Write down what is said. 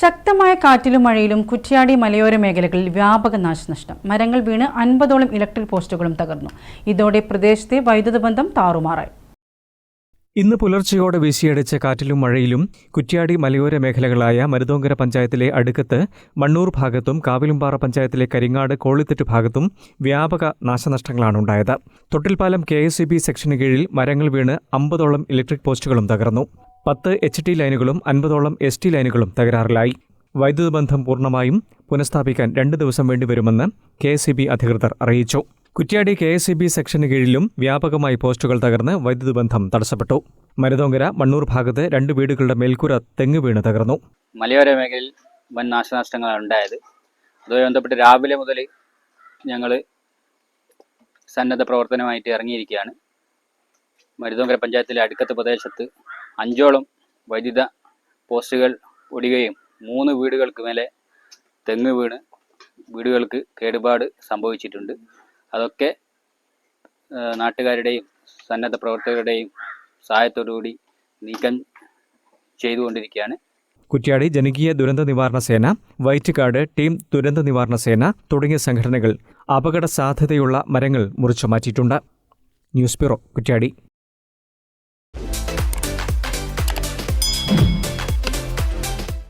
ശക്തമായ കാറ്റിലും മഴയിലും കുറ്റ്യാടി മലയോര മേഖലകളിൽ വ്യാപക നാശനഷ്ടം. മരങ്ങൾ വീണ് അൻപതോളം ഇലക്ട്രിക് പോസ്റ്റുകളും തകർന്നു. ഇതോടെ പ്രദേശത്തെ വൈദ്യുത ബന്ധം താറുമാറായി. ഇന്ന് പുലർച്ചയോടെ വീശിയടിച്ച കാറ്റിലും മഴയിലും കുറ്റ്യാടി മലയോര മേഖലകളായ മരുതോങ്കര പഞ്ചായത്തിലെ അടുക്കത്ത് മണ്ണൂർ ഭാഗത്തും കാവിലുംപാറ പഞ്ചായത്തിലെ കരിങ്ങാട് കോളിത്തെറ്റ് ഭാഗത്തും വ്യാപക നാശനഷ്ടങ്ങളാണ് ഉണ്ടായത്. Thottilpalam K S C B സെക്ഷന് കീഴിൽ മരങ്ങൾ വീണ് അമ്പതോളം ഇലക്ട്രിക് പോസ്റ്റുകളും തകർന്നു. പത്ത് എച്ച് ടി ലൈനുകളും അൻപതോളം എസ് ടി ലൈനുകളും തകരാറിലായി. വൈദ്യുത ബന്ധം പൂർണമായും പുനഃസ്ഥാപിക്കാൻ രണ്ട് ദിവസം വേണ്ടിവരുമെന്ന് കെ എസ് അധികൃതർ അറിയിച്ചു. കുറ്റ്യാടി കെ എസ് ബി സെക്ഷന് കീഴിലും വ്യാപകമായി പോസ്റ്റുകൾ തകർന്ന് വൈദ്യുത ബന്ധം തടസ്സപ്പെട്ടു. മരുതോങ്കര മണ്ണൂർ ഭാഗത്ത് രണ്ട് വീടുകളുടെ മേൽക്കൂര തെങ്ങ് വീണ് തകർന്നു. മലയോര മേഖലയിൽ വൻ നാശനഷ്ടങ്ങളാണ് ഉണ്ടായത്. അതുമായി ബന്ധപ്പെട്ട് രാവിലെ മുതൽ ഞങ്ങൾ സന്നദ്ധ പ്രവർത്തനമായിട്ട് ഇറങ്ങിയിരിക്കുകയാണ്. മരുതോങ്കര പഞ്ചായത്തിലെ അടുക്കത്ത് പ്രദേശത്ത് അഞ്ചോളം വൈദ്യുത പോസ്റ്റുകൾ ഒടിയുകയും മൂന്ന് വീടുകൾക്ക് മേലെ തെങ്ങ് വീണ് വീടുകൾക്ക് കേടുപാട് സംഭവിച്ചിട്ടുണ്ട്. അതൊക്കെ നാട്ടുകാരുടെയും സന്നദ്ധ പ്രവർത്തകരുടെയും സഹായത്തോടുകൂടി നീക്കം ചെയ്തുകൊണ്ടിരിക്കുകയാണ്. കുറ്റ്യാടി ജനകീയ ദുരന്ത നിവാരണ സേന വൈറ്റ്കാട് ടീം ദുരന്ത നിവാരണ സേന തുടങ്ങിയ സംഘടനകൾ അപകട സാധ്യതയുള്ള മരങ്ങൾ മുറിച്ചു മാറ്റിയിട്ടുണ്ട്. News bureau Kuttiadi.